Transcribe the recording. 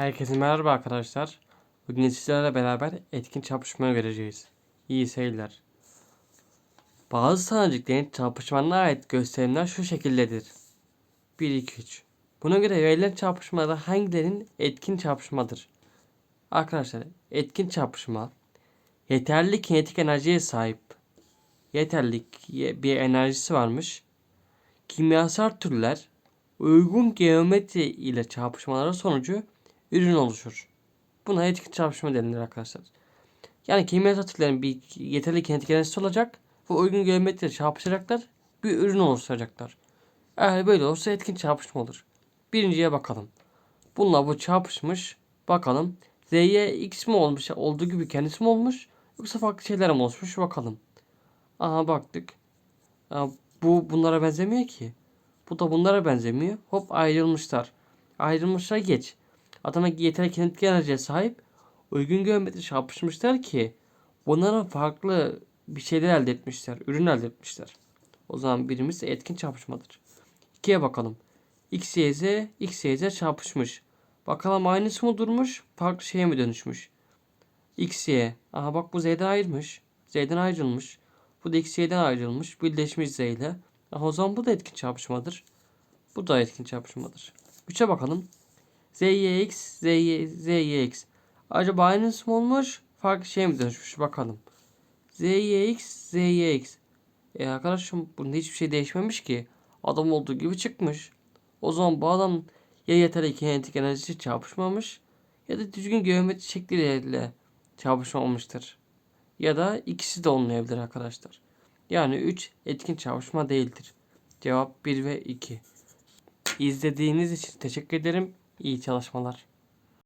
Herkese merhaba arkadaşlar. Bugün sizlerle beraber etkin çarpışma göreceğiz. İyi seyirler. Bazı taneciklerin çarpışmalarına ait gösterimler şu şekildedir. 1, 2, 3. Buna göre verilen çarpışmalar hangilerinin etkin çarpışmadır? Arkadaşlar etkin çarpışma yeterli kinetik enerjiye sahip. Yeterli bir enerjisi varmış. Kimyasal türler uygun geometri ile çarpışmaları sonucu ürün oluşur. Buna etkin çarpışma denilir arkadaşlar. Yani kimyasal türlerin bir yeterli kinetik enerjisi olacak ve uygun geometriyle çarpışacaklar. Bir ürün oluşturacaklar. Eğer böyle olursa etkin çarpışma olur. Birinciye bakalım. Bununla bu çarpışmış. Bakalım. Z'ye X mi olmuş? Olduğu gibi kendisi mi olmuş? Yoksa farklı şeyler mi oluşmuş? Bakalım. Aha baktık. Aa, bu bunlara benzemiyor ki. Bu da bunlara benzemiyor. Hop ayrılmışlar. Ayrılmışlar geç. Adama yeterli kinetik enerjiye sahip uygun geometri çarpışmışlar ki bunların farklı bir şeyler elde etmişler. Ürün elde etmişler. O zaman birimiz etkin çarpışmadır. İkiye bakalım. X, Y, Z, X, Y, Z çarpışmış. Bakalım aynısı mı durmuş? Farklı şeye mi dönüşmüş? X, Y. Aha bak bu Z'den ayrılmış. Z'den ayrılmış. Bu da X, Y'den ayrılmış. Birleşmiş Z ile. Aha, o zaman bu da etkin çarpışmadır. Bu da etkin çarpışmadır. 3'e bakalım. ZYX, ZY, ZYX. Acaba aynısı mı olmuş? Farklı şey mi dönüşmüş? Bakalım. ZYX, ZYX. E arkadaşım bunda hiçbir şey değişmemiş ki. Adam olduğu gibi çıkmış. O zaman bu adam ya yeterli kinetik enerjisi çarpışmamış ya da düzgün geometri şekliyle çarpışmamıştır. Ya da ikisi de olmayabilir arkadaşlar. Yani 3 etkin çarpışma değildir. Cevap 1 ve 2. İzlediğiniz için teşekkür ederim. İyi çalışmalar.